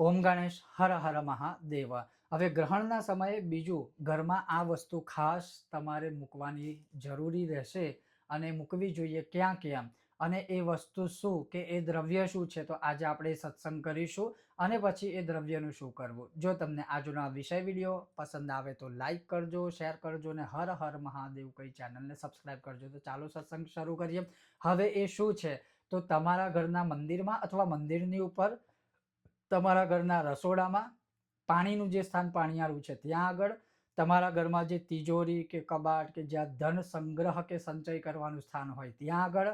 ઓમ ગણેશ, હર હર મહાદેવ. હવે ગ્રહણના સમયે બીજું, ઘરમાં આ વસ્તુ ખાસ તમારે મૂકવાની જરૂરી રહેશે અને મૂકવી જોઈએ ક્યાં ક્યાં. અને એ વસ્તુ શું કે એ દ્રવ્ય શું છે તો આજે આપણે સત્સંગ કરીશું અને પછી એ દ્રવ્યનું શું કરવું. જો તમને આજનો આ વિષય વીડિયો પસંદ આવે તો લાઈક કરજો, શેર કરજો અને હર હર મહાદેવ કઈ ચેનલને સબસ્ક્રાઈબ કરજો. તો ચાલો સત્સંગ શરૂ કરીએ. હવે એ શું છે? તો તમારા ઘરના મંદિરમાં અથવા મંદિરની ઉપર તમારા ઘરના રસોડામાં પાણીનું જે સ્થાન પાણીયારું છે, ત્યાં આગળ તમારા ઘરમાં જે તિજોરી કે કબાટ કે જ્યાં ધન સંગ્રહ કે સંચય કરવાનું સ્થાન હોય, ત્યાં આગળ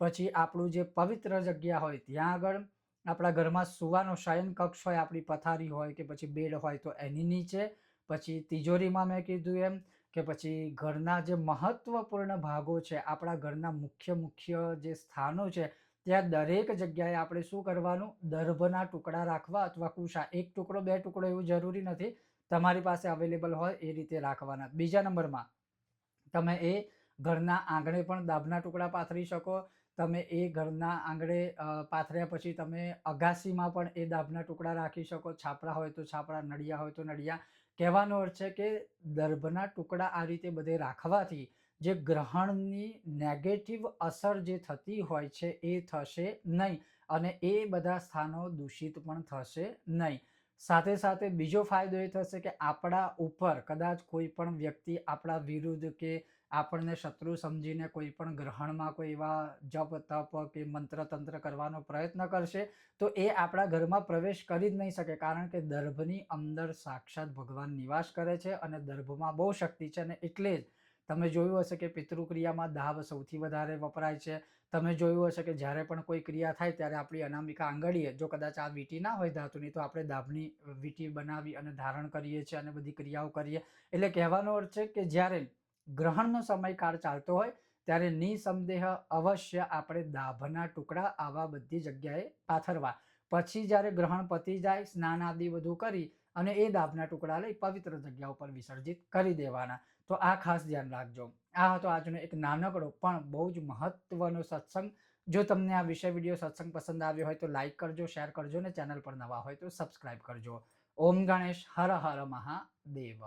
પછી આપણું જે પવિત્ર જગ્યા હોય, ત્યાં આગળ આપણા ઘરમાં સુવાનો શયન કક્ષ હોય, આપણી પથારી હોય કે પછી બેડ હોય તો એની નીચે, પછી તિજોરીમાં મેં કીધું એમ કે પછી ઘરના જે મહત્વપૂર્ણ ભાગો છે, આપણા ઘરના મુખ્ય મુખ્ય જે સ્થાનો છે ત્યાં દરેક જગ્યાએ આપણે શું કરવાનું? દર્ભના ટુકડા રાખવા અથવા કુશા. એક ટુકડો, બે ટુકડો એવું જરૂરી નથી. તમારી પાસે અવેલેબલ હોય એ રીતે રાખવાના. બીજા નંબરમાં, તમે એ ઘરના આંગણે પણ દાબના ટુકડા પાથરી શકો. તમે એ ઘરના આંગણે પાથર્યા પછી તમે અગાસીમાં પણ એ દાબના ટુકડા રાખી શકો. છાપરા હોય તો છાપરા, નળિયા હોય તો નળિયા. કહેવાનો અર્થ છે કે દર્ભના ટુકડા આ રીતે બધે રાખવાથી જે ગ્રહણની નેગેટિવ અસર જે થતી હોય છે એ થશે નહીં અને એ બધા સ્થાનો દૂષિત પણ થશે નહીં. સાથે સાથે બીજો ફાયદો એ થશે કે આપણા ઉપર કદાચ કોઈ પણ વ્યક્તિ આપણા વિરુદ્ધ કે આપણને શત્રુ સમજીને કોઈ પણ ગ્રહણમાં કોઈ એવા જપ, તપ કે મંત્ર તંત્ર કરવાનો પ્રયત્ન કરશે, તો એ આપણા ઘરમાં પ્રવેશ કરી જ નહીં શકે. કારણ કે દર્ભની અંદર સાક્ષાત ભગવાન નિવાસ કરે છે અને દર્ભમાં બહુ શક્તિ છે અને એટલે જ તમે જોયું હશે કે પિતૃક્રિયામાં દાવ સૌથી વધારે વપરાય છે. તમે જોયું હશે કે જ્યારે પણ કોઈ ક્રિયા થાય ત્યારે આપણી અનામિકા આંગળીએ, જો કદાચ આ વીંટી ના હોય ધાતુની, તો આપણે દાબની વીંટી બનાવી અને ધારણ કરીએ છીએ અને બધી ક્રિયાઓ કરીએ. એટલે કહેવાનો અર્થ છે કે જ્યારે ગ્રહણનો સમયકાળ ચાલતો હોય, ત્યારે નિસંદેહ અવશ્ય આપણે દાભના ટુકડા આવા બધી જગ્યાએ પાથરવા. પછી જ્યારે ગ્રહણ પતી જાય, સ્નાન આદિ બધું કરી અને એ દાભના ટુકડા લઈ પવિત્ર જગ્યા ઉપર વિસર્જિત કરી દેવાના. તો આ ખાસ ધ્યાન રાખજો. આ હતો આજનો એક નાનકડો પણ બહુ જ મહત્વનો સત્સંગ. જો તમને આ વિષય વીડિયો સત્સંગ પસંદ આવ્યો હોય તો લાઈક કરજો, શેર કરજો ને ચેનલ પર નવા હોય તો સબસ્ક્રાઈબ કરજો. ઓમ ગણેશ, હર હર મહાદેવ.